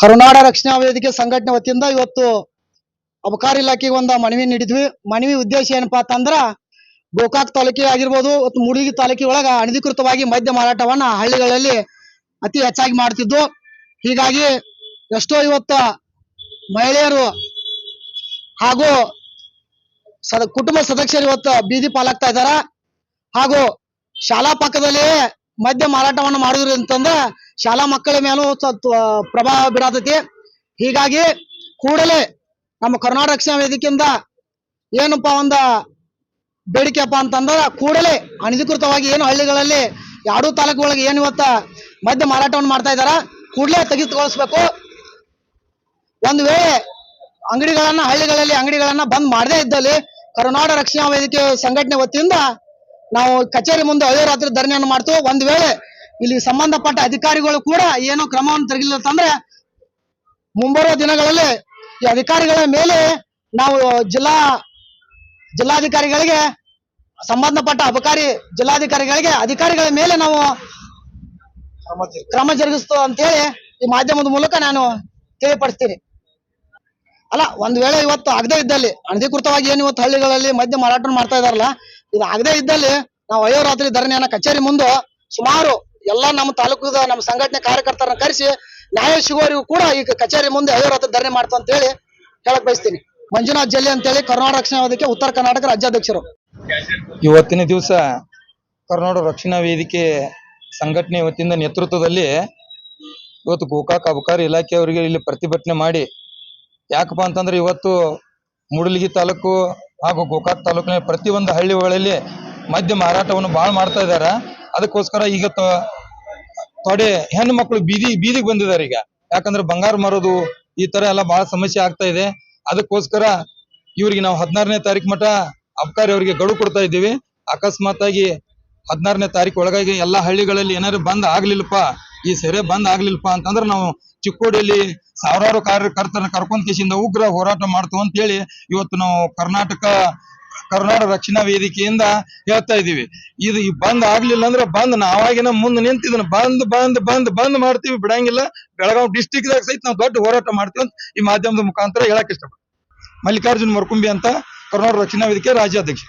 ಕರುನಾಡ ರಕ್ಷಣಾ ವೇದಿಕೆ ಸಂಘಟನೆ ವತಿಯಿಂದ ಇವತ್ತು ಅಬಕಾರಿ ಇಲಾಖೆಗೆ ಒಂದು ಮನವಿ ನೀಡಿದ್ವಿ. ಮನವಿ ಉದ್ದೇಶ ಏನಪ್ಪಾ ಅಂತಂದ್ರ ಗೋಕಾಕ್ ತಾಲೂಕಿ ಆಗಿರ್ಬೋದು ಮತ್ತು ಮೂಡಿಗೆ ತಾಲೂಕಿ ಒಳಗ ಅನಧಿಕೃತವಾಗಿ ಮದ್ಯ ಮಾರಾಟವನ್ನ ಹಳ್ಳಿಗಳಲ್ಲಿ ಅತಿ ಹೆಚ್ಚಾಗಿ ಮಾಡ್ತಿದ್ದು. ಹೀಗಾಗಿ ಎಷ್ಟೋ ಇವತ್ತ ಮಹಿಳೆಯರು ಹಾಗೂ ಸದ, ಕುಟುಂಬ ಸದಸ್ಯರು ಇವತ್ತು ಬೀದಿ ಪಾಲಾಗ್ತಾ ಇದಾರ ಹಾಗೂ ಶಾಲಾ ಪಕ್ಕದಲ್ಲಿ ಮದ್ಯ ಮಾರಾಟವನ್ನು ಮಾಡಿದ್ರಿ ಅಂತಂದ್ರೆ ಶಾಲಾ ಮಕ್ಕಳ ಮೇಲೂ ಪ್ರಭಾವ ಬೀರತೈತಿ ಹೀಗಾಗಿ ಕೂಡಲೇ ನಮ್ಮ ಕರ್ನಾಟಕ ರಕ್ಷಣಾ ವೇದಿಕೆಯಿಂದ ಏನಪ್ಪ ಒಂದ ಬೇಡಿಕೆಪ್ಪ ಅಂತಂದ್ರ ಕೂಡಲೇ ಅನಧಿಕೃತವಾಗಿ ಏನು ಹಳ್ಳಿಗಳಲ್ಲಿ ಎರಡೂ ತಾಲೂಕುಗಳಿಗೆ ಏನು ಇವತ್ತ ಮದ್ಯ ಮಾರಾಟವನ್ನು ಮಾಡ್ತಾ ಇದಾರ ಕೂಡಲೇ ತೆಗೆದುಗೊಳಿಸ್ಬೇಕು ಒಂದು ವೇಳೆ ಅಂಗಡಿಗಳನ್ನ ಹಳ್ಳಿಗಳಲ್ಲಿ ಅಂಗಡಿಗಳನ್ನ ಬಂದ್ ಮಾಡದೇ ಇದ್ದಲ್ಲಿ ಕರುನಾಡ ರಕ್ಷಣಾ ವೇದಿಕೆ ಸಂಘಟನೆ ವತಿಯಿಂದ ನಾವು ಕಚೇರಿ ಮುಂದೆ ಅದೇ ರಾತ್ರಿ ಧರಣಿಯನ್ನು ಮಾಡ್ತೀವಿ ಒಂದ್ ವೇಳೆ ಇಲ್ಲಿ ಸಂಬಂಧಪಟ್ಟ ಅಧಿಕಾರಿಗಳು ಕೂಡ ಏನೋ ಕ್ರಮವನ್ನು ತೆಗೆದಿಲ್ಲ ಅಂತಂದ್ರೆ ಮುಂಬರುವ ದಿನಗಳಲ್ಲಿ ಈ ಅಧಿಕಾರಿಗಳ ಮೇಲೆ ನಾವು ಜಿಲ್ಲಾ ಜಿಲ್ಲಾಧಿಕಾರಿಗಳಿಗೆ ಸಂಬಂಧಪಟ್ಟ ಅಬಕಾರಿ ಜಿಲ್ಲಾಧಿಕಾರಿಗಳಿಗೆ ಅಧಿಕಾರಿಗಳ ಮೇಲೆ ನಾವು ಕ್ರಮ ಜರುಗಿಸ್ತು ಅಂತೇಳಿ ಈ ಮಾಧ್ಯಮದ ಮೂಲಕ ನಾನು ತಿಳಿಪಡಿಸ್ತೀನಿ. ಅಲ್ಲ, ಒಂದ್ ವೇಳೆ ಇವತ್ತು ಆಗದೇ ಇದ್ದಲ್ಲಿ, ಅನಧಿಕೃತವಾಗಿ ಏನು ಇವತ್ತು ಹಳ್ಳಿಗಳಲ್ಲಿ ಮದ್ಯ ಮಾರಾಟ ಮಾಡ್ತಾ ಇದಾರಲ್ಲ, ಇದು ಆಗದೇ ಇದ್ದಲ್ಲಿ ನಾವು ಅಯೋರಾತ್ರಿ ಧರಣಿಯನ್ನ ಕಚೇರಿ ಮುಂದೆ ಸುಮಾರು ಎಲ್ಲ ನಮ್ಮ ತಾಲೂಕದ ನಮ್ಮ ಸಂಘಟನೆ ಕಾರ್ಯಕರ್ತರನ್ನ ಕರೆಸಿ, ನ್ಯಾಯ ಸಿಗುವವರಿಗೂ ಕೂಡ ಈಗ ಕಚೇರಿ ಮುಂದೆ ಅಯೋರಾತ್ರಿ ಧರಣಿ ಮಾಡ್ತು ಅಂತ ಹೇಳಿ ಹೇಳಕ್ ಬಯಸ್ತೀನಿ. ಮಂಜುನಾಥ್ ಜಲ್ಲಿ ಅಂತೇಳಿ ಕರ್ನಾಟಕ ರಕ್ಷಣಾ ವೇದಿಕೆ ಉತ್ತರ ಕರ್ನಾಟಕ ರಾಜ್ಯಾಧ್ಯಕ್ಷರು. ಇವತ್ತಿನ ದಿವಸ ಕರ್ನಾಟಕ ರಕ್ಷಣಾ ವೇದಿಕೆ ಸಂಘಟನೆ ವತಿಯಿಂದ ನೇತೃತ್ವದಲ್ಲಿ ಇವತ್ತು ಗೋಕಾಕ್ ಅಬಕಾರಿ ಇಲಾಖೆಯವರಿಗೆ ಇಲ್ಲಿ ಪ್ರತಿಭಟನೆ ಮಾಡಿ ಯಾಕಪ್ಪ ಅಂತಂದ್ರೆ ಇವತ್ತು ಮೂಡಲಗಿ ತಾಲೂಕು ಹಾಗೂ ಗೋಕಾಕ್ ತಾಲೂಕಿನ ಪ್ರತಿಯೊಂದು ಹಳ್ಳಿಗಳಲ್ಲಿ ಮದ್ಯ ಮಾರಾಟವನ್ನು ಬಹಳ ಮಾಡ್ತಾ ಇದ್ದಾರೆ. ಅದಕ್ಕೋಸ್ಕರ ಈಗ ತೊಡೆ ಹೆಣ್ಣು ಮಕ್ಕಳು ಬೀದಿ, ಬೀದಿಗೆ ಬಂದಿದ್ದಾರೆ ಈಗ. ಯಾಕಂದ್ರೆ ಬಂಗಾರ ಮಾರೋದು ಈ ತರ ಎಲ್ಲ ಬಹಳ ಸಮಸ್ಯೆ ಆಗ್ತಾ ಇದೆ. ಅದಕ್ಕೋಸ್ಕರ ಇವ್ರಿಗೆ ನಾವು ಹದಿನಾರನೇ ತಾರೀಕು ಮಟ್ಟ ಅಬ್ಕಾರಿ ಅವರಿಗೆ ಗಡುವು ಕೊಡ್ತಾ ಇದ್ದೀವಿ. ಅಕಸ್ಮಾತ್ ಆಗಿ ಹದಿನಾರನೇ ತಾರೀಕು ಒಳಗಾಗಿ ಎಲ್ಲಾ ಹಳ್ಳಿಗಳಲ್ಲಿ ಏನಾದ್ರು ಬಂದ್ ಆಗ್ಲಿಲ್ಲಪ್ಪ, ಈ ಸೆರೆ ಬಂದ್ ಆಗ್ಲಿಲ್ಲಪ್ಪ ಅಂತಂದ್ರೆ ನಾವು ಚಿಕ್ಕೋಡಿಯಲ್ಲಿ ಸಾವಿರಾರು ಕಾರ್ಯಕರ್ತರನ್ನ ಕರ್ಕೊಂಡ್ ಕೇಸಿಂದ ಉಗ್ರ ಹೋರಾಟ ಮಾಡ್ತೀವಿ ಅಂತ ಹೇಳಿ ಇವತ್ತು ನಾವು ಕರ್ನಾಟಕ ಕರ್ನಾಟಕ ರಕ್ಷಣಾ ವೇದಿಕೆಯಿಂದ ಹೇಳ್ತಾ ಇದೀವಿ ಇದು ಈ ಬಂದ್ ಆಗ್ಲಿಲ್ಲ ಅಂದ್ರೆ ಬಂದ್ ನಾವಾಗಿನ ಮುಂದೆ ನಿಂತಿದ್ನ ಬಂದ್ ಬಂದ್ ಬಂದ್ ಬಂದ್ ಮಾಡ್ತೀವಿ ಬಿಡಂಗಿಲ್ಲ. ಬೆಳಗಾವಿ ಡಿಸ್ಟಿಕ್ ದಾಗ ಸಹಿತ ನಾವು ದೊಡ್ಡ ಹೋರಾಟ ಮಾಡ್ತೀವಿ ಅಂತ ಈ ಮಾಧ್ಯಮದ ಮುಖಾಂತರ ಹೇಳಕ್ ಇಷ್ಟಪಡ್ತೀವಿ ಮಲ್ಲಿಕಾರ್ಜುನ್ ಮರ್ಕುಂಬಿ ಅಂತ ಕರ್ನಾಟಕ ರಕ್ಷಣಾ ವೇದಿಕೆ ರಾಜ್ಯಾಧ್ಯಕ್ಷ.